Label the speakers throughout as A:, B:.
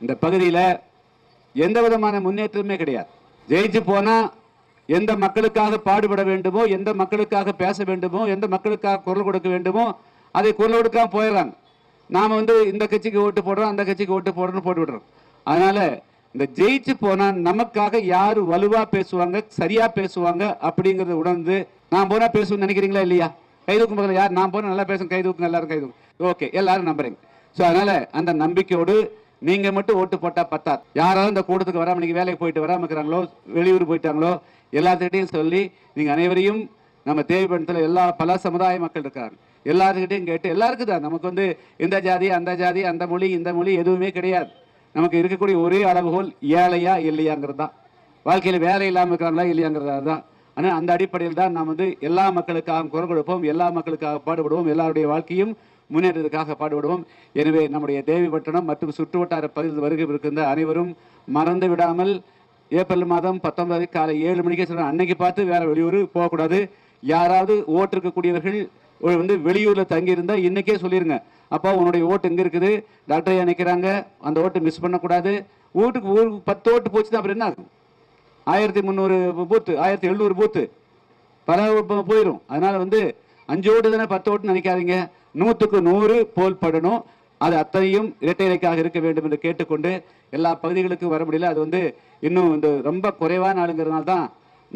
A: இந்த பகுதியில் எந்த விதமான முன்னேற்றமே கிடையாது. ஜெயிச்சு போனால் எந்த மக்களுக்காக பாடுபட வேண்டுமோ எந்த மக்களுக்காக பேச வேண்டுமோ எந்த மக்களுக்காக குரல் கொடுக்க வேண்டுமோ அதை குரல் கொடுக்காம போயிடுறாங்க. நாம் வந்து இந்த கட்சிக்கு ஓட்டு போடுறோம் அந்த கட்சிக்கு ஓட்டு போடுறோம்னு போட்டு விடுறோம். அதனால் இந்த ஜெயிச்சு போனால் நமக்காக யார் வலுவாக பேசுவாங்க சரியாக பேசுவாங்க அப்படிங்கிறத உணர்ந்து நான் போனால் பேசுவேன்னு நினைக்கிறீங்களா இல்லையா? கைதூக்கும் பக்கத்தில் யார்? நான் போனால் நல்லா பேசுவேன் கைதூக்குங்க எல்லாரும் கைதூக்கும் ஓகே எல்லாரும் நம்புறேங்க. ஸோ அதனால் அந்த நம்பிக்கையோடு நீங்க மட்டும் ஓட்டு போட்டா பத்தாது. யாராவது இந்த கூட்டத்துக்கு வராம நீங்க வேலைக்கு போயிட்டு வராம இருக்கிறாங்களோ வெளியூர் போயிட்டாங்களோ எல்லாத்துக்கிட்டையும் சொல்லி நீங்க அனைவரையும் நம்ம தேவைப்படுத்தல எல்லா பல சமுதாய மக்கள் இருக்காங்க எல்லாருக்கிட்டையும் கேட்டு எல்லாருக்கும் தான். நமக்கு வந்து இந்த ஜாதி அந்த ஜாதி அந்த மொழி இந்த மொழி எதுவுமே கிடையாது. நமக்கு இருக்கக்கூடிய ஒரே அளவுகோல் ஏழையா இல்லையாங்கிறது தான். வாழ்க்கையில் வேலை இல்லாமல் இருக்கிறாங்களா இல்லையாங்கிறதா தான். ஆனால் அந்த அடிப்படையில் தான் நாம் வந்து எல்லா மக்களுக்காக குரல் கொடுப்போம் எல்லா மக்களுக்காக பாடுபடுவோம் எல்லாருடைய வாழ்க்கையும் முன்னேற்றத்துக்காக பாடுபடுவோம். எனவே நம்முடைய தேவிப்பட்டினம் மற்றும் சுற்றுவட்டார பகுதியில் வருகை இருக்கின்ற அனைவரும் மறந்து விடாமல் ஏப்ரல் மாதம் பத்தொன்பது காலை ஏழு மணிக்கு சொல்றேன் அன்னைக்கு பார்த்து வேற வெளியூர் போகக்கூடாது. யாராவது ஓட்டு இருக்கக்கூடியவர்கள் வந்து வெளியூர்ல தங்கி இருந்தா இன்னைக்கே சொல்லிருங்க. அப்பா உன்னுடைய ஓட்டு எங்க இருக்குது? டாக்டர் ஐயா அந்த ஓட்டு மிஸ் பண்ணக்கூடாது. வீட்டுக்கு ஊருக்கு பத்து ஓட்டு போச்சுன்னா அப்புறம் என்ன ஆகும்? ஆயிரத்தி முந்நூறு பூத்து ஆயிரத்தி எழுநூறு பூத்து. பல போயிடும் அதனால் அதனால வந்து அஞ்சு ஓட்டு தானே பத்து ஓட்டு நினைக்காதீங்க. நூற்றுக்கு நூறு போல் படணும். அது அத்தனையும் இரட்டை இலைக்காக இருக்க வேண்டும் என்று கேட்டுக்கொண்டு எல்லா பகுதிகளுக்கும் வர முடியல. அது வந்து இன்னும் இந்த ரொம்ப குறைவான ஆளுங்கிறதுனால தான்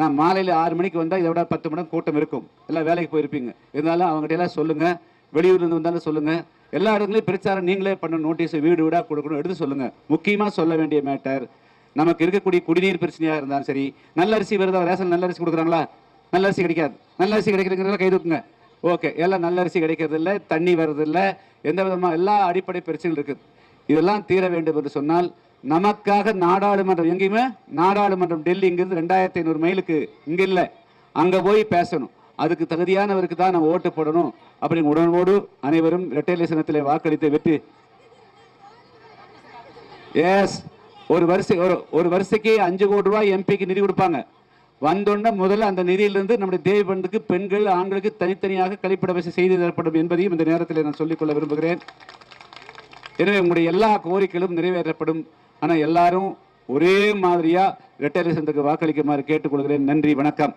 A: நான் மாலையில் ஆறு மணிக்கு வந்தால் இதை விட பத்து மணி கூட்டம் இருக்கும். எல்லாம் வேலைக்கு போயிருப்பீங்க. இருந்தாலும் அவங்ககிட்ட எல்லாம் சொல்லுங்கள் வெளியூர்லேருந்து வந்தாலும் சொல்லுங்கள் எல்லா இடங்களையும் பிரச்சாரம் நீங்களே பண்ண நோட்டீஸ் வீடு வீடாக கொடுக்கணும். எடுத்து சொல்லுங்கள் முக்கியமாக சொல்ல வேண்டிய மேட்டர் நமக்கு இருக்கக்கூடிய குடிநீர் பிரச்சனையாக இருந்தாலும் சரி நல்ல அரிசி வருதா? ரேஷன் நல்ல அரிசி கொடுக்குறாங்களா? நல்ல அரிசி கிடைக்காது. நல்ல அரிசி கிடைக்கிறதுங்கிறத கை தூக்குங்க. ஓகே எல்லாம் நல்ல அரிசி கிடைக்கிறது இல்லை தண்ணி வர்றது இல்லை எந்த விதமாக எல்லா அடிப்படை பிரச்சனைகள் இருக்குது. இதெல்லாம் தீர வேண்டும் என்று சொன்னால் நமக்காக நாடாளுமன்றம் எங்கேயுமே நாடாளுமன்றம் டெல்லி இங்கிருந்து ரெண்டாயிரத்தி ஐநூறு மைலுக்கு இங்கே இல்லை. அங்கே போய் பேசணும். அதுக்கு தகுதியானவருக்கு தான் நம்ம ஓட்டு போடணும். அப்படிங்க உடனோடு அனைவரும் இரட்டை வாக்களித்து வெற்றி. எஸ் ஒரு வருஷம் ஒரு ஒரு வருஷத்துக்கு அஞ்சு கோடி ரூபாய் எம்பிக்கு நிதி கொடுப்பாங்க. வந்தோடனே முதல்ல அந்த நிதியிலிருந்து நம்முடைய தேவி பண்டுக்கு பெண்கள் ஆண்களுக்கு தனித்தனியாக கழிப்பிட வசதி செய்து தரப்படும் என்பதையும் இந்த நேரத்தில் நான் சொல்லிக்கொள்ள விரும்புகிறேன். எனவே உங்களுடைய எல்லா கோரிக்கைகளும் நிறைவேற்றப்படும். ஆனால் எல்லாரும் ஒரே மாதிரியாக இரட்டை வாக்களிக்குமாறு கேட்டுக்கொள்கிறேன் நன்றி வணக்கம்.